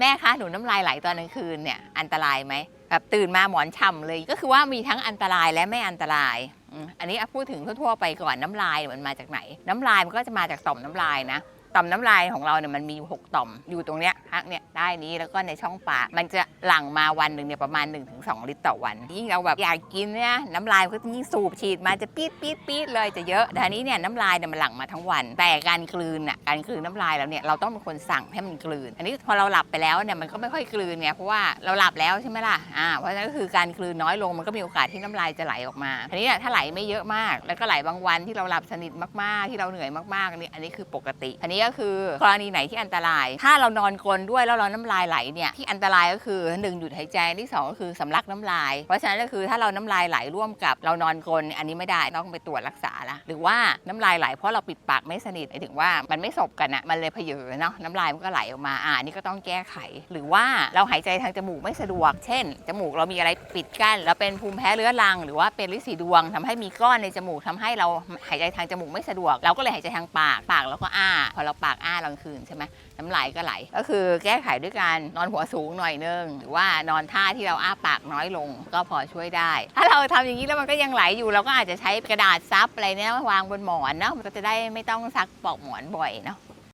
แม่คะหนูน้ำลายไหลตอนกลางคืนเนี่ยอันตรายไหมแบบตื่นมาหมอนฉ่ำเลย ก็คือว่ามีทั้งอันตรายและไม่อันตรายอันนี้อะพูดถึงทั่วๆไปก่อนน้ำลายมันมาจากไหน น้ำลายมันก็จะมาจากต่อมน้ำลายนะ ต่อมน้ำลายของเราเนี่ยมันมีอยู่หกต่อมอยู่ตรงเนี้ยทั้งเนี่ยได้นี้แล้วก็ในช่องปากมันจะหลั่งมาวันหนึ่งเนี่ยประมาณ 1-2 ลิตรต่อวันยิ่งเราแบบอยากกินเนี่ยน้ำลายมันก็ยิ่งสูบฉีดมาจะปี๊ดปี๊ดปี๊ดเลยจะเยอะแต่นี้เนี่ยน้ำลายเนี่ยมันหลั่งมาทั้งวัน แต่การกลืนอะการกลืนน้ำลายเราเนี่ยเราต้องเป็นคนสั่งให้มันกลืน อันนี้พอเราหลับไปแล้วเนี่ยมันก็ไม่ค่อยกลืนไงเพราะว่าเราหลับแล้วใช่ไหมล่ะอ่าเพราะฉะนั้นก็คือการกลืนน้อยลงมันก็มีโอกาสที่น้ำลายจะไหลออกมาอันนี้เนี่ยถ้าไหลไม่เยอะมาก แล้วก็ไหลบางวันที่เราหลับสนิทมากๆ ที่เราเหนื่อยมากๆอันนี้อันนี้คือปกติอันนี้ก็คือกรณีไหนที่อันตราย ถ้าเรานอนกรนด้วยแล้วเราน้ำลายไหลเนี่ยที่อันตรายก็คือหนึ่งหยุดหายใจที่สองก็คือสำลักน้ำลาย เพราะฉะนั้นก็คือถ้าเราน้ำลายไหลร่วมกับเรานอนกรนอันนี้ไม่ได้ต้องไปตรวจรักษาละหรือว่าน้ำลายไหลเพราะเราปิดปากไม่สนิทหมายถึงว่ามันไม่สบกันอะมันเลยเพเยอเนาะน้ำลายมันก็ไหลออกมาอ่านี่ก็ต้องแก้ไข หรือว่าเราหายใจทางจมูกไม่สะดวก เช่น จมูกเรามีอะไรปิดกั้นเราเป็นภูมิแพ้เรื้อรัง หรือว่าเป็นลินสีดวงทำให้มีก้อนในจมูกทำให้เราหายใจทางจมูกไม่สะดวก เราก็เลยหายใจทางปากปากแล้วก็อ้าพอเราปากอ้ากลางคืนใช่ไหมน้ำลายก็ไหล ก็คือแก้ไขด้วยการนอนหัวสูงหน่อยนึง หรือว่านอนท่าที่เราอ้าปากน้อยลง ก็พอช่วยได้ ถ้าเราทำอย่างนี้แล้วมันก็ยังไหลอยู่ เราก็อาจจะใช้กระดาษซับอะไรเนี่ยวางบนหมอนเนาะมันก็จะได้ไม่ต้องซักปลอกหมอนบ่อยเนาะ